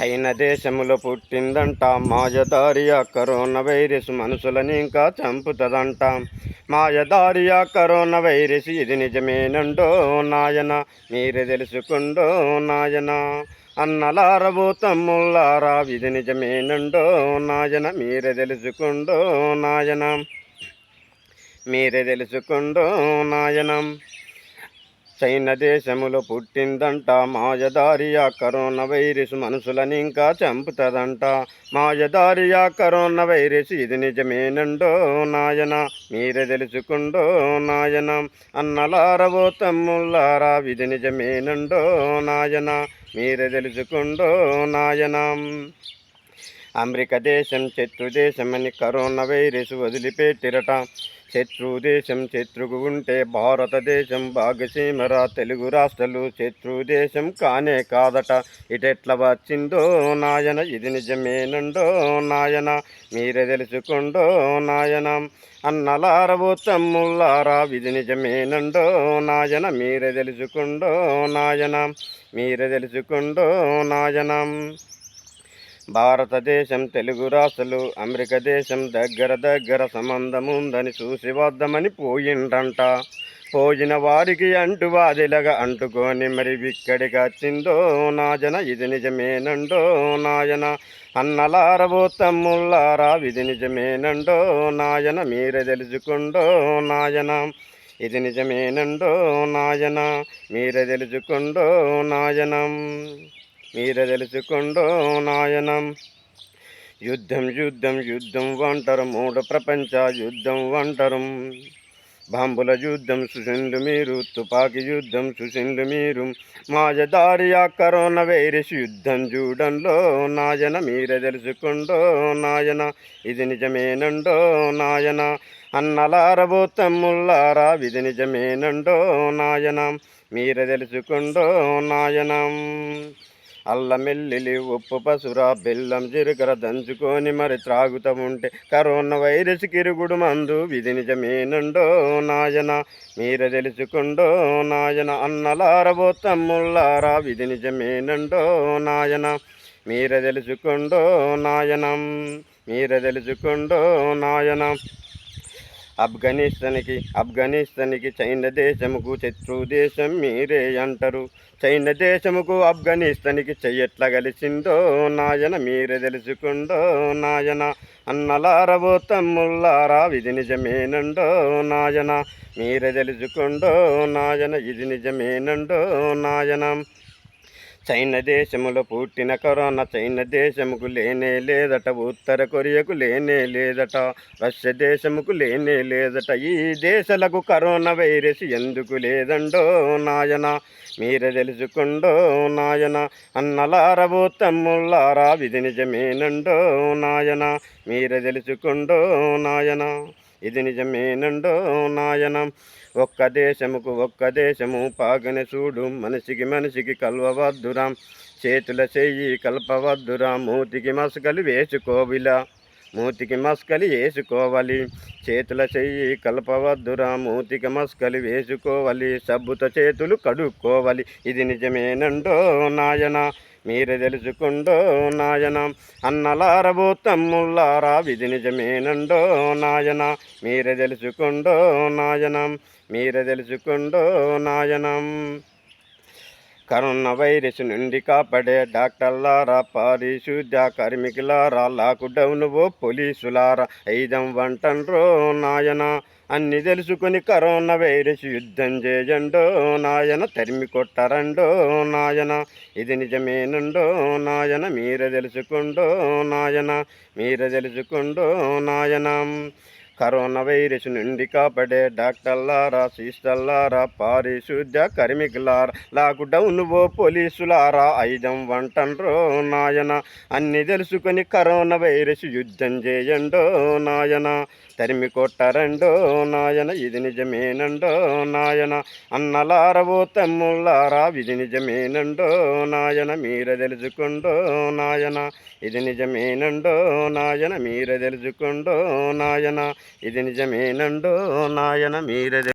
China దేశములో పుట్టిందంట. మాయదారియా corona virus మనుషులని ఇంకా చంపుతుందంట. మాయదారియా కరోనా వైరస్ ఇది నిజమేనండో నాయన మీరే తెలుసుకుండో నాయన. అన్నలారబో తమ్ముళ్ళారా ఇది నిజమేనండో నాయన మీరే తెలుసుకుండో నాయన. మీరే తెలుసుకుండో నాయనం. చైనా దేశములో పుట్టిందంట. మాయదారియా కరోనా వైరస్ మనుషులని ఇంకా చంపుతుందంట. మాయదారియా కరోనా వైరస్ ఇది నిజమేనండో నాయన? మీరే తెలుసుకుండో నాయన? అన్నలారవో తమ్ముళ్ళారా? ఇది నిజమేనండో నాయన? మీరే తెలుసుకుండో నాయన? అమెరికా దేశం చెట్టు దేశమని కరోనా వైరస్ వదిలిపెట్టిరట. శత్రుదేశం దేశం ఉంటే భారతదేశం భాగసీమరా తెలుగు రాష్ట్రాలు శత్రుదేశం కానే కాదట. ఇటెట్ల వచ్చిందో నాయన ఇది నిజమేనండో నాయన మీరే తెలుసుకుండో నాయన. అన్నలారవో తమ్ముళ్ళారా ఇది నిజమేనండో నాయన మీరే తెలుసుకుండో నాయన మీరే తెలుసుకుండో నాయనం. భారతదేశం తెలుగు రాష్ట్రాలు అమెరికా దేశం దగ్గర దగ్గర సంబంధం ఉందని చూసి వద్దామని పోయిండంట పోయిన వారికి అంటువాదిలాగా అంటుకొని మరి ఇక్కడికి వచ్చిందో నాయన? ఇది నిజమేనండో నాయన? అన్నలారవో తమ్ముళ్ళారా? ఇది నిజమేనండో నాయన? మీరే తెలుసుకుండో నాయన? ఇది నిజమేనండో నాయన? మీరే తెలుసుకుండో నాయనం? మీరే తెలుసుకుండో నాయనం. యుద్ధం యుద్ధం యుద్ధం వంటరు మూడు ప్రపంచ యుద్ధం వంటరు బాంబుల యుద్ధం సుసిండు మీరు. తుపాకి యుద్ధం సుసిండు మీరు. మాయదారియా కరోనా వైరస్ యుద్ధం చూడంలో నాయన. మీరే తెలుసుకుండో నాయన. ఇది నిజమేనండో నాయన. అన్నలారబో తమ్ముళ్ళారా ఇది నిజమేనండో నాయన. మీరే తెలుసుకుండో నాయనం. అల్లమెల్లి ఉప్పు పసురా బెల్లం జీలకర్ర దంచుకొని మరి త్రాగుతూ ఉంటే కరోనా వైరస్ కిరుగుడు మందు విధి నిజమేనండో నాయన? మీరే తెలుసుకుండో నాయన? అన్నలారబో తమ్ముళ్ళారా? విధి నిజమేనండో నాయన? మీరే తెలుసుకుండో నాయనం? మీరే తెలుసుకుండో నాయనం? ఆఫ్ఘనిస్తాన్కి ఆఫ్ఘనిస్తాన్కి చైనా దేశముకు శత్రు దేశం మీరే అంటారు. చైనా దేశముకు ఆఫ్ఘనిస్తాన్కి చెయ్యట్లా కలిసిందో నాయన మీరే తెలుసుకుండో నాయన. అన్నలారవో తమ్ముళ్ళారా ఇది నిజమేనండో నాయన. మీరే తెలుసుకుండో నాయన ఇది నిజమేనండో నాయన. చైనా దేశములో పుట్టిన కరోనా చైనా దేశముకు లేనే లేదట ఉత్తర కొరియాకు లేనే లేదట రష్యా దేశముకు లేనే లేదట. ఈ దేశాలకు కరోనా వైరస్ ఎందుకు లేదండో నాయన మీరే తెలుసుకుండో నాయన అన్నలారవో తమ్ముళ్ళారా విధి నిజమేనండో నాయన మీరే తెలుసుకుండో నాయన. ఇది నిజమేనండో నాయన. ఒక్క దేశముకు ఒక్క దేశము పాగని చూడు మనిషికి మనిషికి కలవవద్దురా. చేతుల చెయ్యి కలపవద్దురా. మూతికి మసకలు వేసుకోవిలా. మూతికి మస్కలి వేసుకోవాలి. చేతుల చెయ్యి కలపవద్దురా మూతికి మస్కలి వేసుకోవాలి. సబ్బుతో చేతులు కడుక్కోవాలి. ఇది నిజమేనండో నాయన? మీరే తెలుసుకుండో నాయన? అన్నలారబో తమ్ముళ్ళారా విధి నిజమేనండో నాయన? మీరే తెలుసుకుండో నాయనం? మీరే తెలుసుకుండో నాయనం? కరోనా వైరస్ నుండి కాపాడే డాక్టర్లారా పారిశుద్ధ్య కార్మికులారా లాక్డౌన్ ఓ పోలీసులారా ఐదం వంటండ్రో నాయన. అన్ని తెలుసుకుని కరోనా వైరస్ యుద్ధం చేయండో నాయన తరిమి కొట్టరండో నాయన. ఇది నిజమేనుండో నాయన మీరే తెలుసుకుండో నాయన మీరే తెలుసుకుండో నాయన. కరోనా వైరస్ నుండి కాపాడే డాక్టర్లారా సిస్టర్లారా పారిశుద్ధ కార్మికులారా లాక్డౌన్ ఓ పోలీసులారా ఐదం వంటండ్రో నాయన. అన్ని తెలుసుకొని కరోనా వైరస్ యుద్ధం చేయండో నాయన. తరిమి కొట్టరండో నాయన ఇది నిజమేనండో నాయన. అన్నలారవో తమ్ముళ్ళారా ఇది నిజమేనండో నాయన. మీరే తెలుసుకుండో నాయన ఇది నిజమేనండో నాయన. మీరే తెలుసుకుండో నాయన ఇది నిజమేనండో నాయన. మీరే